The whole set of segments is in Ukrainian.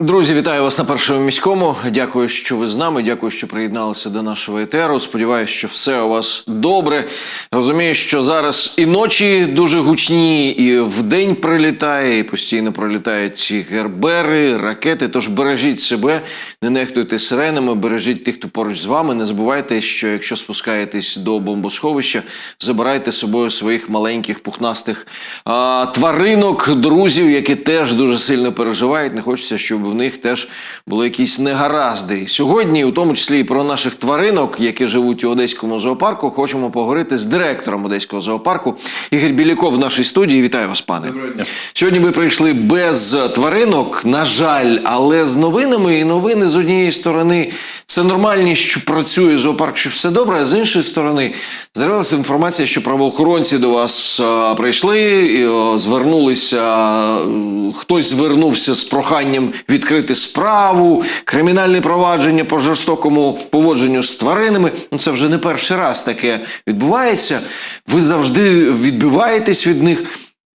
Друзі, вітаю вас на першому міському. Дякую, що ви з нами. Дякую, що приєдналися до нашого етеру. Сподіваюся, що все у вас добре. Розумію, що зараз і ночі дуже гучні, і вдень прилітає, і постійно пролітають ці гербери, ракети. Тож бережіть себе, не нехтуйте сиренами, бережіть тих, хто поруч з вами. Не забувайте, що якщо спускаєтесь до бомбосховища, забирайте з собою своїх маленьких пухнастих а, тваринок, друзів, які теж дуже сильно переживають. Не хочеться, щоб в них теж були якісь негаразди. Сьогодні, у тому числі і про наших тваринок, які живуть у одеському зоопарку, хочемо поговорити з директором одеського зоопарку Ігор Біляков в нашій студії. Вітаю вас, пане. Доброго дня. Сьогодні ви прийшли без тваринок, на жаль, але з новинами і новини з однієї сторони. Це нормальні, що працює зоопарк, що все добре. А з іншої сторони, з'явилася інформація, що правоохоронці до вас е, прийшли, і, е, звернулися. е, хтось звернувся з проханням відкрити справу, кримінальне провадження по жорстокому поводженню з тваринами. Ну це вже не перший раз таке відбувається. Ви завжди відбиваєтесь від них.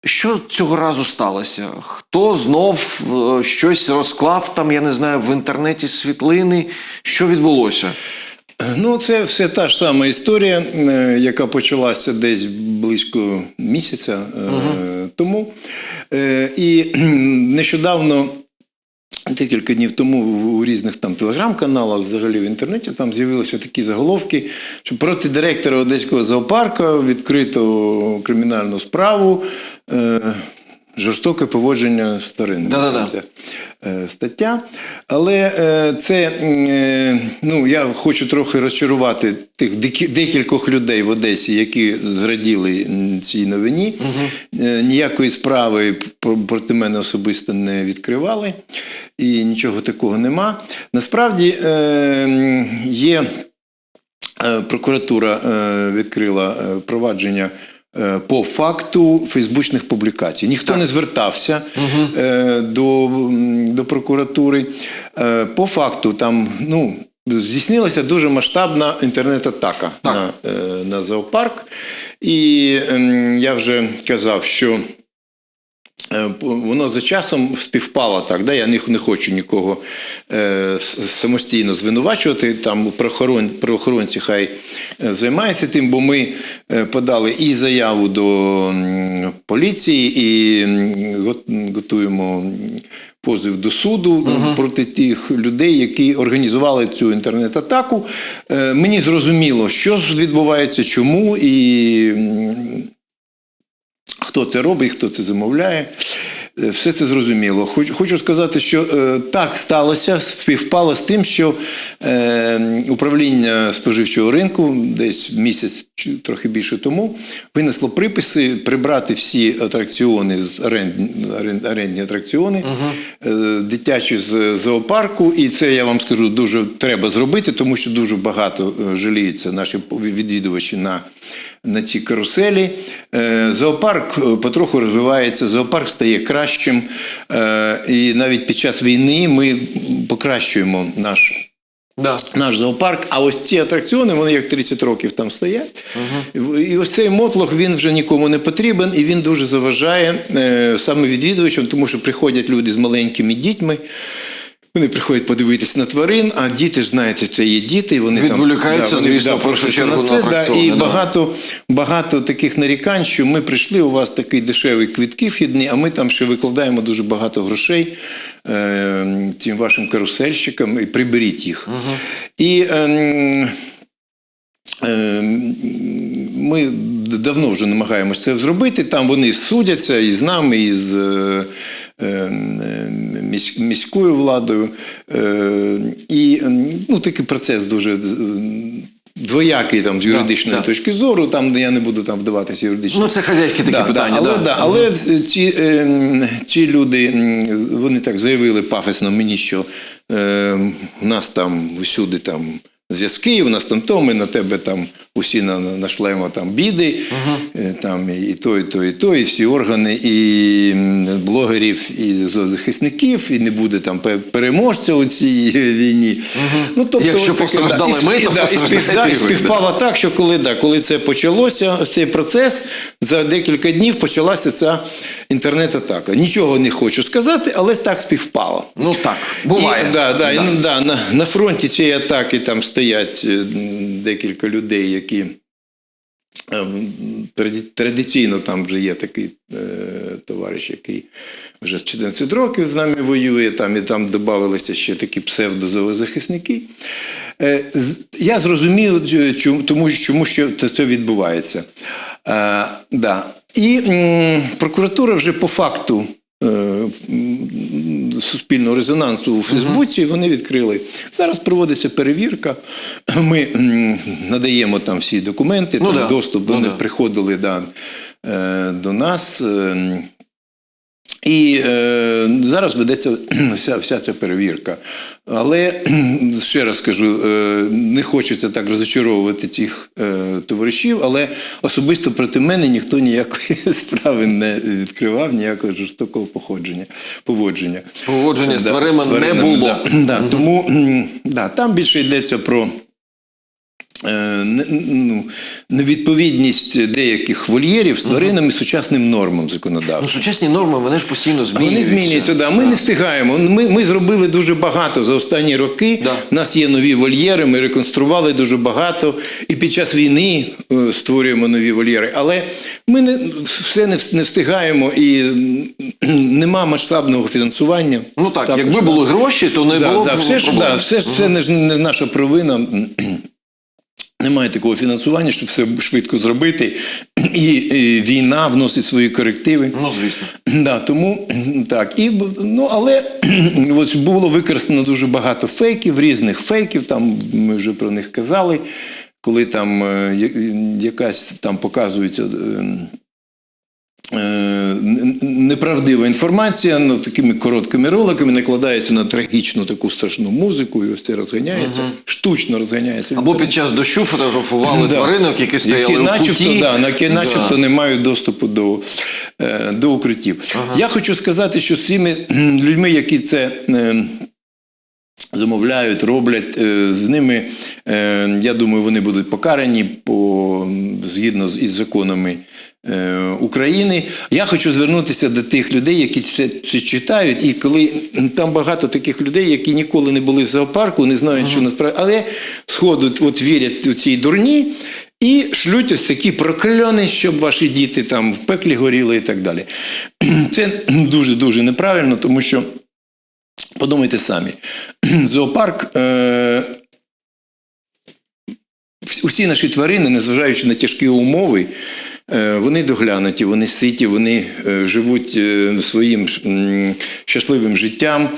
Що цього разу сталося? Хто знов е, щось розклав там, я не знаю, в інтернеті світлини? Що відбулося? Ну, це все та ж сама історія, е, яка почалася десь близько місяця угу. тому. Е, І нещодавно. Декілька днів тому у різних там телеграм-каналах, взагалі в інтернеті, там з'явилися такі заголовки, що проти директора Одеського зоопарку відкрито кримінальну справу. Е, Жорстоке поводження з тваринами. Да-да-да. Ця, е, стаття. Але е, це, е, ну, я хочу трохи розчарувати тих декількох людей в Одесі, які зраділи цій новині. Е, Ніякої справи проти мене особисто не відкривали, і нічого такого нема. Насправді е, є. Прокуратура відкрила провадження по факту фейсбучних публікацій. Ніхто не звертався угу. до, до прокуратури. Е, По факту там ну, здійснилася дуже масштабна інтернет-атака на, е, на зоопарк. І ем, я вже казав, що. Е, Воно за часом співпало так. Да? Я не, не хочу нікого е, самостійно звинувачувати. Там правоохорон, правоохоронці хай е, займаються тим, бо ми е, подали і заяву до поліції, і готуємо позов до суду проти тих людей, які організували цю інтернет-атаку. Е, Мені зрозуміло, що ж відбувається, чому і. Хто це робить, хто це замовляє. Е, Все це зрозуміло. Хоч- Хочу сказати, що е, так сталося, співпало з тим, що е, управління споживчого ринку десь місяць чи трохи більше тому винесло приписи прибрати всі атракціони з аренд, аренд, орендні атракціони, е, дитячі з зоопарку. І це я вам скажу дуже треба зробити, тому що дуже багато жаліються наші відвідувачі на на ці каруселі. Е, Зоопарк е, потроху розвивається, зоопарк стає кращим. Е, І навіть під час війни ми покращуємо наш. Да. Наш зоопарк, а ось ці атракціони, вони як 30 років там стоять. І ось цей мотлох він вже нікому не потрібен, і він дуже заважає е, саме відвідувачам, тому що приходять люди з маленькими дітьми. Вони приходять подивитися на тварин, а діти ж знаєте, це є діти. Вони Відволікаються, там, вони, звісно, першу просяться чергу на це, да, і да. багато, багато таких нарікань, що ми прийшли, у вас такий дешевий квитки вхідні, а ми там ще викладаємо дуже багато грошей е, цим вашим карусельщикам і приберіть їх. І ем, ем, ми давно вже намагаємося це зробити. Там вони судяться і з нами, і з е, е, місь- міською владою. Е, І ну, такий процес дуже. Двоякий там з юридичної да. точки зору, там я не буду там вдаватися юридично. Ну, це хазяйські такі Да, питання. Да, але, да. да, але ці, е, ці люди, вони так заявили пафосно мені, що е, у нас там усюди там зв'язки, у нас там то, ми на тебе там усі на, на- нашлемо там біди, е, там і то, і то, і то, і всі органи, і блогерів, і зоозахисників, і не буде там переможця у цій війні. Ну, тобто, Якщо ось постраждали да. ми, І- то да, і да, і і співпало так, що коли, да, коли це почалося, цей процес, за декілька днів почалася ця інтернет-атака. Нічого не хочу сказати, але так співпало. Ну так, буває. І, да, да, Да. ну, да, на, на фронті цієї атаки там стоять е, декілька людей, які е, м, траді- традиційно там вже є такий е, товариш, який вже з 14 років з нами воює, там, і там додавалися ще такі псевдозахисники. Е, Я зрозумів, е, тому, чому що це- відбувається. Е, да. І м, прокуратура вже по факту суспільного резонансу у Фейсбуці вони відкрили. Зараз проводиться перевірка. Ми надаємо там всі документи, Ну там да. доступ Ну вони да. приходили да, е, до нас. І е, зараз ведеться вся, вся ця перевірка. Але ще раз кажу, е, не хочеться так розочаровувати цих е, товаришів, але особисто проти мене ніхто ніякої справи не відкривав, ніякого жорстокого походження, поводження. Поводження з Да, тваринами не було. Да, да, Тому да, там більше йдеться про. Е, Ну, невідповідність деяких вольєрів з тваринами сучасним нормам Ну, законодавства. сучасні норми вони ж постійно змінюються. Вони змінюються, да. Ми не встигаємо. Ми, ми зробили дуже багато за останні роки. Да. У нас є нові вольєри, ми реконстрували дуже багато. І під час війни е, створюємо нові вольєри. Але ми не, все не, не встигаємо і нема масштабного фінансування. Ну так, Також, якби да. були гроші, то не Да, було да, б все ж, да, все ж це не, не наша провина. Немає такого фінансування, щоб все швидко зробити. І, і війна вносить свої корективи. Ну, звісно. Да, тому так. І, ну, але ось було використано дуже багато фейків, різних фейків. Там ми вже про них казали, коли там е, якась там показується. Е, е, Неправдива інформація, ну, такими короткими роликами накладається на трагічну таку страшну музику, і ось це розганяється, штучно розганяється. Або під час дощу фотографували Да. тваринок, які стояли які у начебто, куті. да, які Да. начебто не мають доступу до, е, до укриттів. Я хочу сказати, що з цими людьми, які це. Замовляють, роблять е, з ними. е, Я думаю, вони будуть покарані по згідно із законами е, України. Я хочу звернутися до тих людей, які це, це читають, і коли там багато таких людей, які ніколи не були в зоопарку, не знають, що насправді, але сходу от вірять у цій дурні. І шлють ось такі прокльони, щоб ваші діти там в пеклі горіли і так далі. Це дуже-дуже неправильно, тому що подумайте самі, зоопарк. Е- усі наші тварини, незважаючи на тяжкі умови, е, вони доглянуті, вони ситі, вони е, живуть е, своїм щасливим життям.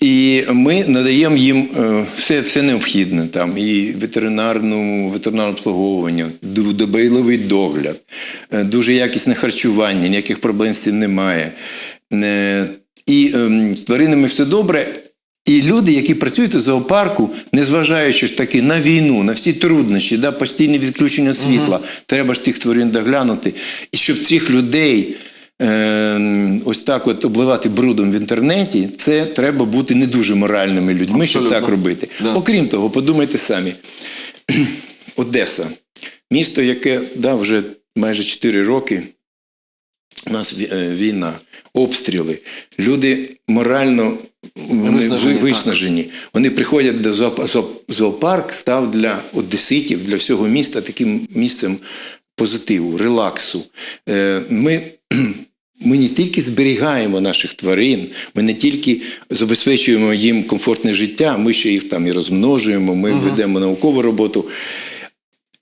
І ми надаємо їм все, все необхідне, там, і ветеринарну, ветеринарне обслуговування, добайливий догляд, дуже якісне харчування, ніяких проблем з цим немає. І ем, з тваринами все добре. І люди, які працюють у зоопарку, незважаючи ж таки на війну, на всі труднощі, да, постійне відключення світла, треба ж тих тварин доглянути. І щоб цих людей е, ось так от обливати брудом в інтернеті, це треба бути не дуже моральними людьми, щоб так робити. Да. Окрім того, подумайте самі. Одеса, місто, яке да, вже майже 4 роки. У нас е, війна, обстріли. Люди морально вони Виснажені, виснажені. Вони приходять до зоопа- зоопарк, став для одеситів, для всього міста таким місцем позитиву, релаксу. Е, Ми, ми не тільки зберігаємо наших тварин, ми не тільки забезпечуємо їм комфортне життя, ми ще їх там і розмножуємо, ми ведемо наукову роботу.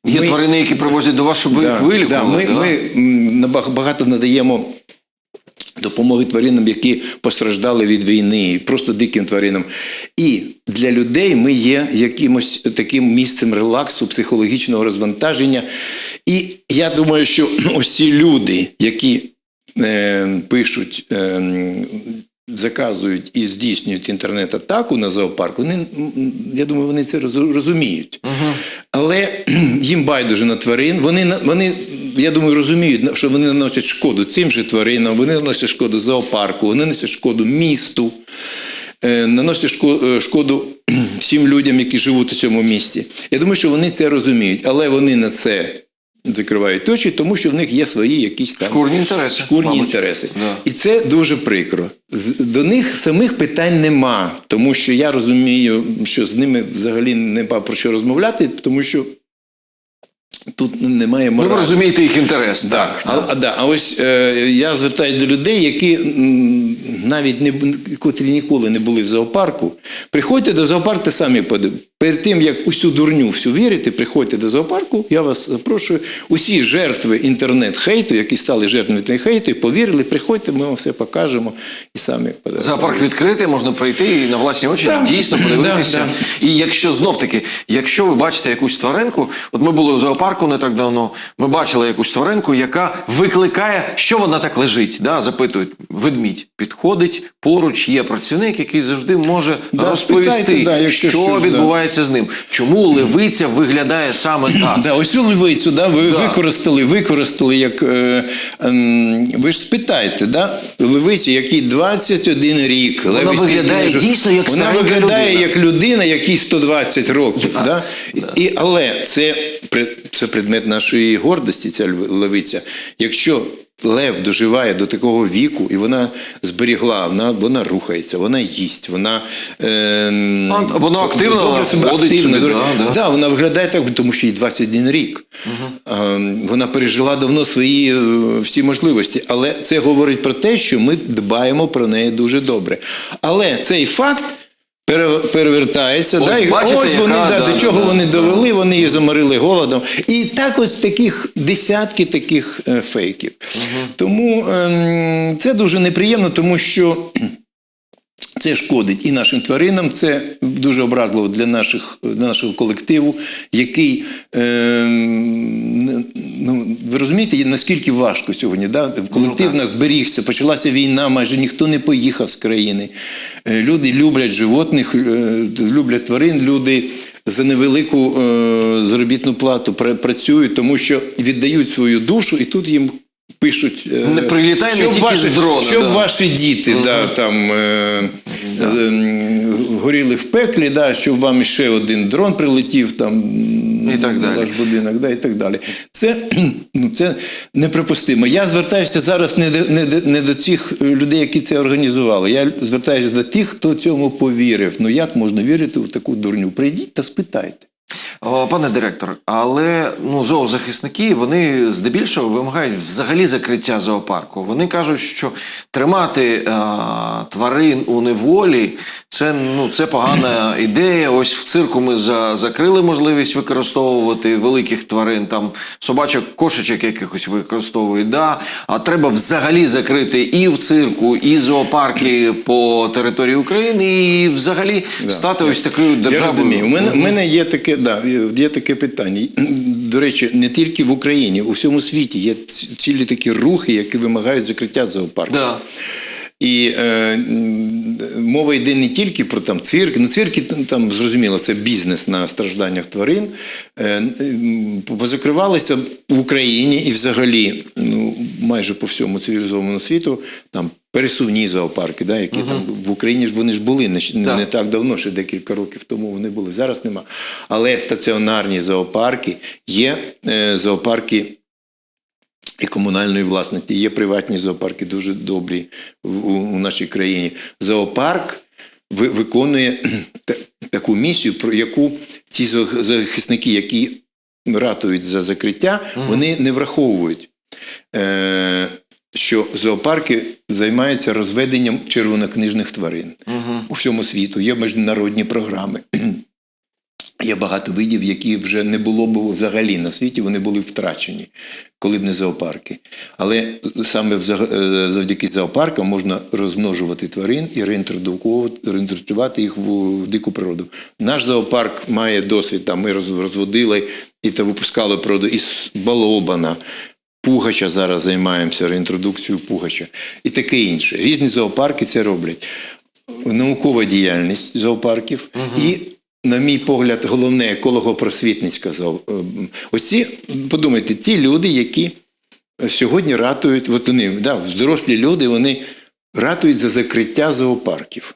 Є Ми- тварини, які привозять до вас, щоб ви їх вилікували. Да, ми, да? ми багато надаємо допомоги тваринам, які постраждали від війни, просто диким тваринам. І для людей ми є якимось таким місцем релаксу, психологічного розвантаження. І я думаю, що ось ці люди, які е, пишуть. Е, заказують і здійснюють інтернет-атаку на зоопарк, вони, я думаю, вони це роз- розуміють. Але їм байдуже на тварин. Вони, вони, я думаю, розуміють, що вони наносять шкоду цим же тваринам, вони наносять шкоду зоопарку, вони наносять шкоду місту, е, наносять е, шкоду всім людям, які живуть у цьому місті. Я думаю, що вони це розуміють, але вони на це закривають очі, тому що в них є свої якісь там Шкурні інтереси. шкурні мабуть. інтереси. Да. І це дуже прикро. До них самих питань нема, тому що я розумію, що з ними взагалі нема про що розмовляти, тому що тут немає Ну, моралі. ви розумієте їх інтерес. Так, так. а, да. а ось е, я звертаюся до людей, які навіть не котрі ніколи не були в зоопарку. Приходьте до зоопарку самі подивитися. Перед тим, як усю дурню всю вірити, приходьте до зоопарку, я вас запрошую. Усі жертви інтернет-хейту, які стали жертвами інтернет-хейту, і повірили, приходьте, ми вам все покажемо і самі. Зоопарк відкритий, можна прийти і на власні очі Да. дійсно подивитися. Да, І якщо знов таки, якщо ви бачите якусь тваринку, от ми були в зоопарку не так давно, ми бачили якусь тваринку, яка викликає, що вона так лежить, да, запитують, ведмідь підходить, поруч є працівник, який завжди може Да, розповісти, спитайте, да, якщо що щось, да. відбувається з ним. Чому левиця виглядає саме так? Да, ось цю левицю, да, ви Да. використали, використали як. Е, ем, ви ж спитайте, да, левицю, якій 21 рік. Вона левиці, виглядає які дійсно як Вона виглядає людина. як людина, якій 120 років. Да, І, але це, це предмет нашої гордості, ця лев- левиця. Якщо лев доживає до такого віку, і вона зберігла, вона, вона рухається, вона їсть, вона. Е, Ну, воно активно добре себе активно, сюди, да, да. Да, вона виглядає так, тому що їй 21 рік. А, Вона пережила давно свої е, всі можливості. Але це говорить про те, що ми дбаємо про неї дуже добре. Але цей факт. Пере- Перевертається, Ось да, і бачите, ось вони яка, да, да, до чого да, вони да. довели, вони її заморили голодом. І так ось таких десятки таких е, фейків. Тому ем, це дуже неприємно, тому що це шкодить і нашим тваринам, це дуже образливо для, наших, для нашого колективу, який, е, ну, ви розумієте, наскільки важко сьогодні. Да? Колектив Ну, нас зберігся, почалася війна, майже ніхто не поїхав з країни. Е, Люди люблять животних, е, люблять тварин, люди за невелику е, заробітну плату працюють, тому що віддають свою душу, і тут їм пишуть. е, Не прилітай не щоб тільки ваші, з дрона, Щоб да. ваші діти да, там, е, е, горіли в пеклі, да, щоб вам ще один дрон прилетів там, І так на далі. ваш будинок, да, і так далі. Це, ну, це неприпустимо. Я звертаюся зараз не до, не, до, не до цих людей, які це організували. Я звертаюся до тих, хто цьому повірив. Ну як можна вірити в таку дурню? Прийдіть та спитайте. Пане директор, але ну зоозахисники вони здебільшого вимагають взагалі закриття зоопарку. Вони кажуть, що тримати а, тварин у неволі це ну це погана ідея. Ось в цирку ми за, закрили можливість використовувати великих тварин, там собачок, кошечок якихось використовують. Да? А треба взагалі закрити і в цирку, і зоопарки по території України, і взагалі стати ось такою державою. Я розумію. У мене, у мене є таке, да, є таке питання. До речі, не тільки в Україні, у всьому світі є цілі такі рухи, які вимагають закриття зоопарку. Да. І е, мова йде не тільки про там цирк. Ну, цирки там, там зрозуміло, це бізнес на стражданнях тварин. Е, позакривалися в Україні і взагалі ну, майже по всьому цивілізованому світу там пересувні зоопарки, да, які там в Україні ж вони ж були не, Так. не так давно, ще декілька років тому вони були. Зараз нема. Але стаціонарні зоопарки є е, зоопарки і комунальної власності. Є приватні зоопарки дуже добрі у, у нашій країні. Зоопарк ви- виконує таку місію, про яку ті зо- захисники, які ратують за закриття, вони не враховують. Е, що зоопарки займаються розведенням червонокнижних тварин у всьому світу. Є міжнародні програми. Є багато видів, які вже не було б взагалі на світі, вони були втрачені, коли б не зоопарки. Але саме е, завдяки зоопаркам можна розмножувати тварин і реінтродукувати- їх в, дику природу. Наш зоопарк має досвід, там ми розводили і та випускали природу із балобана. Пугача зараз займаємося, реінтродукцією Пугача і таке інше. Різні зоопарки це роблять. Наукова діяльність зоопарків і, на мій погляд, головне еколого-просвітницька ем, Ось ці, подумайте, ті люди, які сьогодні ратують, от вони, да, дорослі люди, вони ратують за закриття зоопарків.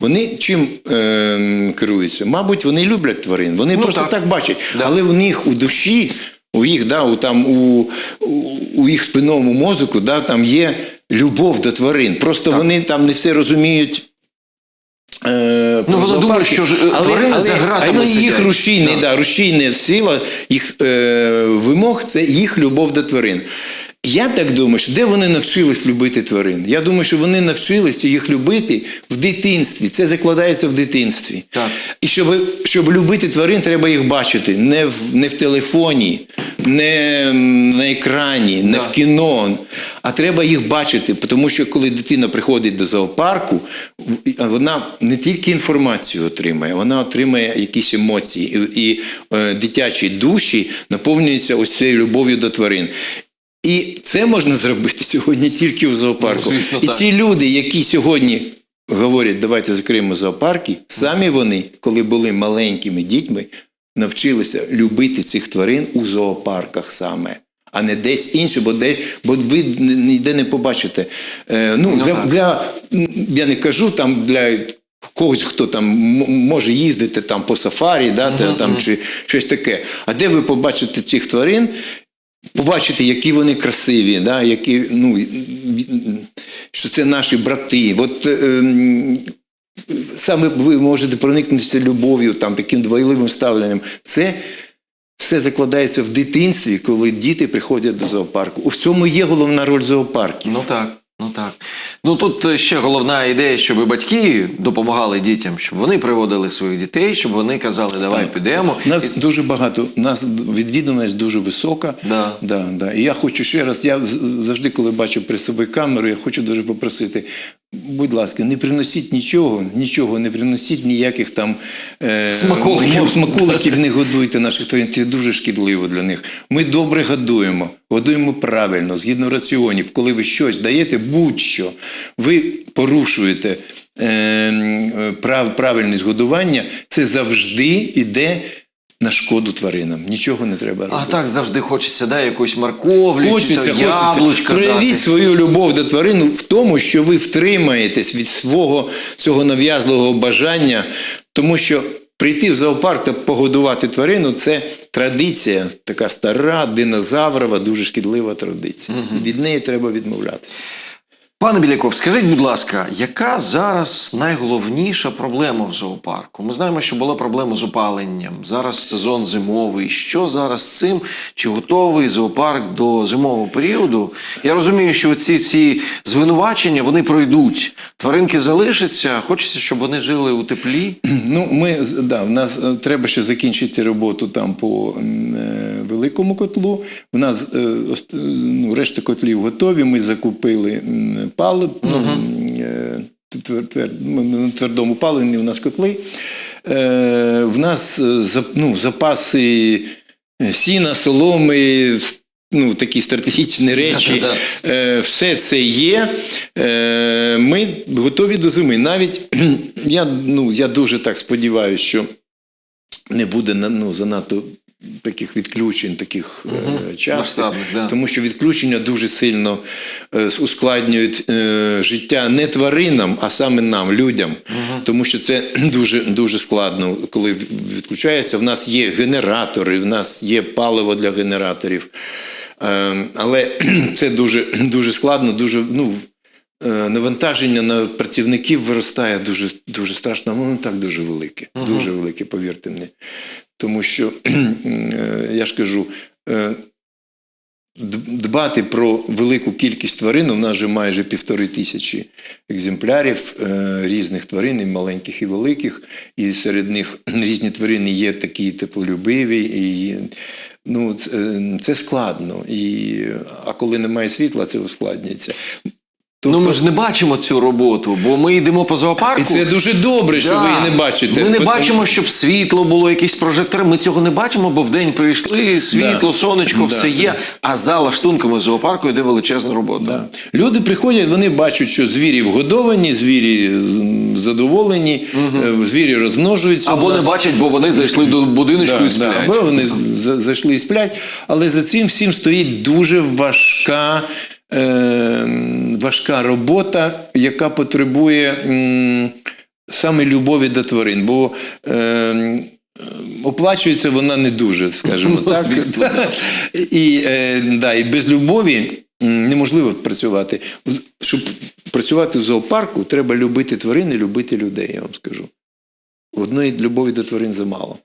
Вони чим е, керуються? Мабуть, вони люблять тварин. Вони Ну, просто так. так, бачать. Да. Але в них у душі, у їх, да, у, там, у, у, у їх спинному мозку, да, там є любов до тварин. Просто вони там не все розуміють. Е, вона думає, що ж, тварина але, за гратами але їх Да. да, рушійна сила їх е, вимог це їх любов до тварин. Я так думаю, що де вони навчились любити тварин? Я думаю, що вони навчилися їх любити в дитинстві. Це закладається в дитинстві. Так. І щоб, щоб любити тварин, треба їх бачити не в, не в телефоні, не на екрані, не Да. в кіно, а треба їх бачити. Тому що коли дитина приходить до зоопарку, вона не тільки інформацію отримає, вона отримає якісь емоції. І, і е, дитячі душі наповнюються ось цією любов'ю до тварин. І це можна зробити сьогодні тільки в зоопарку. Ну, звісно, і так. ці люди, які сьогодні говорять, давайте закриємо зоопарки, самі вони, коли були маленькими дітьми, навчилися любити цих тварин у зоопарках саме. А не десь інше, бо, де, бо ви ніде не побачите. Е, ну, Ну, для, для, я не кажу там для когось, хто там може їздити там по сафарі, да, та- там, чи щось таке. А де ви побачите цих тварин, побачити, які вони красиві, да, які, ну, що це наші брати. От, ем, саме ви можете проникнутися любов'ю, там, таким двойливим ставленням. Це все закладається в дитинстві, коли діти приходять до зоопарку. У цьому є головна роль зоопарків. Ну так, ну так. Ну тут е, ще головна ідея, щоб батьки допомагали дітям, щоб вони приводили своїх дітей, щоб вони казали, давай підемо. У нас дуже багато, у нас відвідуваність дуже висока. Да. Да, да. І я хочу ще раз, я завжди, коли бачу при собі камеру, я хочу дуже попросити. Будь ласка, не приносіть нічого, нічого не приносіть, ніяких там е, Смаколиків. ну, смаколиків не годуйте наших тварин. Це дуже шкідливо для них. Ми добре годуємо, годуємо правильно, згідно раціонів. Коли ви щось даєте, будь-що, ви порушуєте е, е, прав, правильність годування, це завжди йде на шкоду тваринам. Нічого не треба робити. А так завжди хочеться, да, якусь морковлю, Хочеться, чи яблучка Проявіть свою любов до тварин в тому, що ви втримаєтесь від свого цього нав'язливого бажання, тому що прийти в зоопарк та погодувати тварину це традиція, така стара, динозаврова, дуже шкідлива традиція. Від неї треба відмовлятися. Пане Біляков, скажіть, будь ласка, яка зараз найголовніша проблема в зоопарку? Ми знаємо, що була проблема з опаленням. Зараз сезон зимовий. Що зараз з цим? Чи готовий зоопарк до зимового періоду? Я розумію, що ці всі звинувачення вони пройдуть. Тваринки залишаться. Хочеться, щоб вони жили у теплі. Ну, ми да, в нас е, треба ще закінчити роботу там по е, великому котлу. У нас е, ну, решта котлів готові. Ми закупили м, палив. Ну, твер- твер- м, на твердому паливі у нас котли. Е, в нас ну, запаси сіна, соломи. Ну, такі стратегічні речі, Е, все це є. Е, Ми готові до зими. Навіть я, ну, я дуже так сподіваюся, що не буде ну, занадто таких відключень, таких е, частих, да. тому що відключення дуже сильно ускладнюють життя не тваринам, а саме нам, людям. Тому що це дуже, дуже складно, коли відключається. В нас є генератори, в нас є паливо для генераторів. Е, Але це дуже, дуже складно, дуже ну, е, навантаження на працівників виростає дуже, дуже страшно, воно так дуже велике. Дуже велике, повірте мені. Тому що, е, я ж кажу, е, дбати про велику кількість тварин, у нас вже майже півтори тисячі екземплярів е, різних тварин, і маленьких, і великих. І серед них різні тварини є такі теплолюбиві. І, ну, це, це складно. І, а коли немає світла, це ускладнюється. Ну ми ж не бачимо цю роботу, бо ми йдемо по зоопарку. І це дуже добре, що Да. ви її не бачите. Ми не бачимо, щоб світло було, якісь прожектори. Ми цього не бачимо, бо вдень прийшли, світло, Да. сонечко, Да. все є. А за лаштунками зоопарку йде величезна робота. Да. Люди приходять, вони бачать, що звірі вгодовані, звірі задоволені, е, звірі розмножуються. Або не бачать, бо вони зайшли до будиночку Да, і сплять. Да, або вони за- зайшли і сплять, але за цим всім стоїть дуже важка, важка робота, яка потребує саме любові до тварин. Бо е, оплачується вона не дуже, скажімо Ну, так. звісно, да. І, е, да, і без любові неможливо працювати. Щоб працювати в зоопарку, треба любити тварин і любити людей, я вам скажу. Одної любові до тварин замало.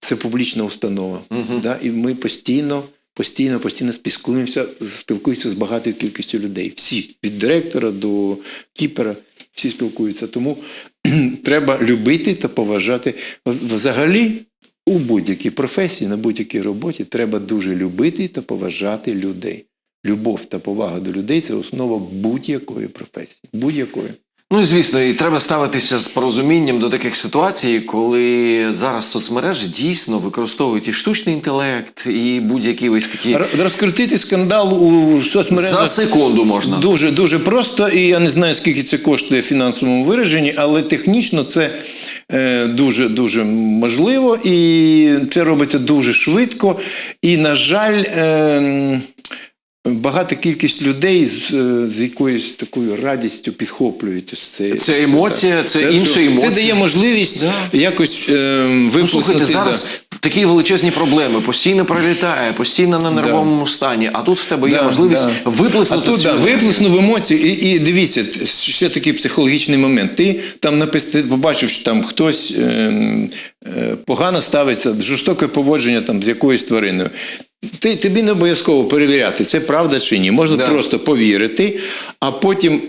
Це публічна установа. Да? І ми постійно, постійно, постійно спілкуємося, спілкуємося з багатою кількістю людей. Всі, від директора до кіпера, всі спілкуються. Тому треба любити та поважати. Взагалі, у будь-якій професії, на будь-якій роботі треба дуже любити та поважати людей. Любов та повага до людей це основа будь-якої професії. Будь-якої. Ну і звісно, і треба ставитися з порозумінням до таких ситуацій, коли зараз соцмережі дійсно використовують і штучний інтелект, і будь-які ось такі Розкрутити скандал у соцмережах за секунду можна. дуже дуже просто, і я не знаю, скільки це коштує в фінансовому вираженні, але технічно це е, дуже дуже можливо, і це робиться дуже швидко. І, на жаль, е, багата кількість людей з, е, з якоюсь такою радістю підхоплюють ось це. Це емоція, це Це- інша емоція. Це дає можливість Да. якось е, Ну, слухайте, да. зараз такі величезні проблеми, постійно прилітає, постійно на нервовому стані, а тут в тебе є Да, можливість да. виплеснути А тут да, виплеснув емоцію. І, і дивіться, ще такий психологічний момент. Ти там напис, ти побачив, що там хтось ем, е, погано ставиться, жорстоке поводження там з якоюсь твариною. Ти, тобі не обов'язково перевіряти, це правда чи ні. Можна Да. просто повірити, а потім.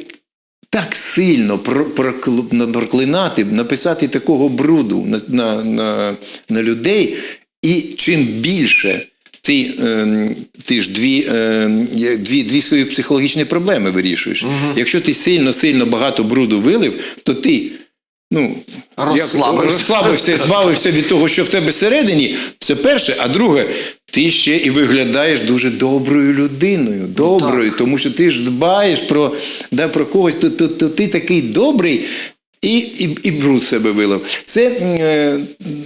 Так сильно про- прокл- на- проклинати, написати такого бруду на, на, на, на людей, і чим більше ти, ем, ти ж дві, ем, дві, дві свої психологічні проблеми вирішуєш. Якщо ти сильно-сильно багато бруду вилив, то ти. Ну, Розслабився. як- розслабився, збавився від того, що в тебе всередині. Це перше. А друге, ти ще і виглядаєш дуже доброю людиною. Доброю, тому що ти ж дбаєш про, да, про когось, то, то, то ти такий добрий. І, і, і бруд себе вилив. Це, е,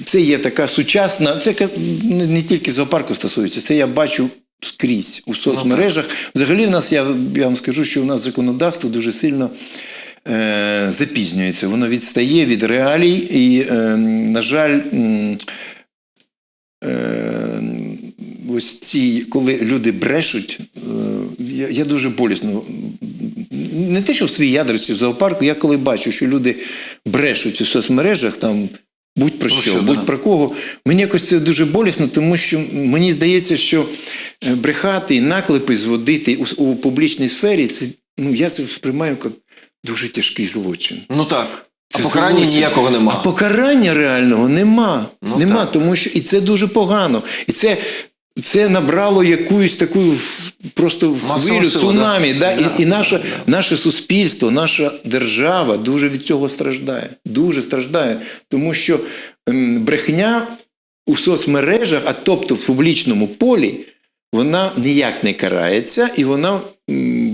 це є така сучасна, це не, тільки зоопарку стосується, це я бачу скрізь у соцмережах. Взагалі, в нас я, я вам скажу, що у нас законодавство дуже сильно запізнюється. Воно відстає від реалій, і, е, на жаль, е, ось ці, коли люди брешуть, е, я, дуже болісно. Не те, що в своїй адресі в зоопарку, я коли бачу, що люди брешуть у соцмережах, там будь про Ну, що, що, будь да. про кого. Мені якось це дуже болісно, тому що мені здається, що е, брехати наклепи зводити у, у публічній сфері, це ну я це сприймаю як дуже тяжкий злочин. Ну так. А покарання злочин. ніякого нема. А покарання реального нема. Ну, нема, так. тому що і це дуже погано. І це, це набрало якусь таку просто Масова хвилю, сила, цунамі. да. Да? Да, І, і наше, да, наше суспільство, наша держава дуже від цього страждає. Дуже страждає. Тому що ем, брехня у соцмережах, а тобто в публічному полі, вона ніяк не карається, і вона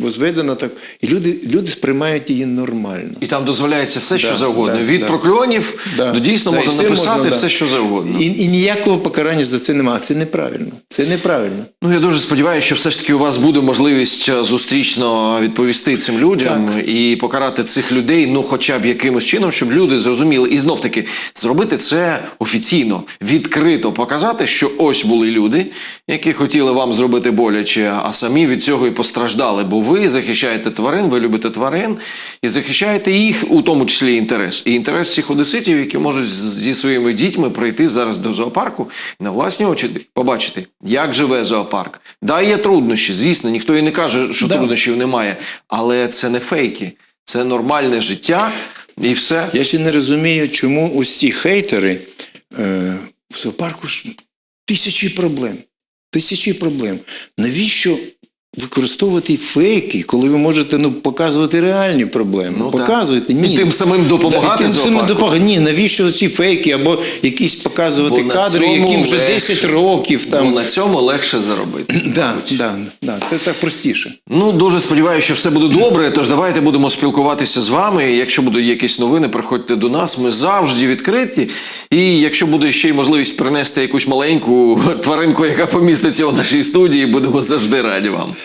возведена так. І люди, люди сприймають її нормально. І там дозволяється все, що Да, завгодно. да, Від да. прокльонів Да. до дійсно Да, можна написати можна, да. все, що завгодно. І, і ніякого покарання за це немає. Це неправильно. Це неправильно. Ну я дуже сподіваюся, що все ж таки у вас буде можливість е, зустрічно відповісти цим людям і покарати цих людей, ну хоча б якимось чином, щоб люди зрозуміли. І знов таки зробити це офіційно, відкрито показати, що ось були люди, які хотіли вам зробити боляче, а самі від цього і постраждали. Бо ви захищаєте тварин, ви любите тварин і захищаєте їх, у тому числі інтерес. І інтерес всіх одеситів, які можуть зі своїми дітьми прийти зараз до зоопарку і на власні очі побачити, як живе зоопарк. Да, є труднощі, звісно, ніхто і не каже, що Да. труднощів немає, але це не фейки, це нормальне життя і все. Я ще не розумію, чому усі хейтери е, в зоопарку ж тисячі проблем. Тисячі проблем. Навіщо використовувати фейки, коли ви можете ну, показувати реальні проблеми. Ну, так. показуйте. Ні. І тим самим допомагати Да, і тим самим допомагати. Ні, навіщо ці фейки або якісь показувати Бо кадри, яким вже легше. 10 років Бо там. на цьому легше заробити. Да, да, да, це так простіше. Ну дуже сподіваюся, що все буде добре. Тож давайте будемо спілкуватися з вами. Якщо будуть якісь новини, приходьте до нас. Ми завжди відкриті. І якщо буде ще й можливість принести якусь маленьку тваринку, яка поміститься у нашій студії, будемо завжди раді вам.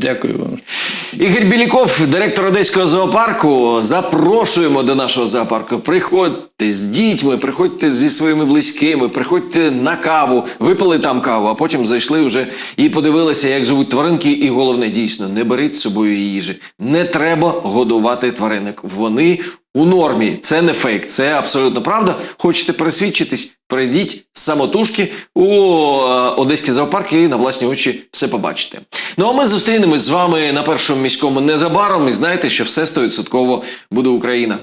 Дякую вам. Ігор Біліков, директор Одеського зоопарку. Запрошуємо до нашого зоопарку. Приходьте з дітьми, приходьте зі своїми близькими, приходьте на каву, випили там каву, а потім зайшли вже і подивилися, як живуть тваринки. І головне, дійсно, не беріть з собою їжі. Не треба годувати тваринок. Вони у нормі. Це не фейк, це абсолютно правда. Хочете пересвідчитись? Прийдіть самотужки у е, Одеський зоопарк і на власні очі все побачите. Ну а ми зустрінемось з вами на першому міському незабаром і знаєте, що все стовідсотково буде Україна.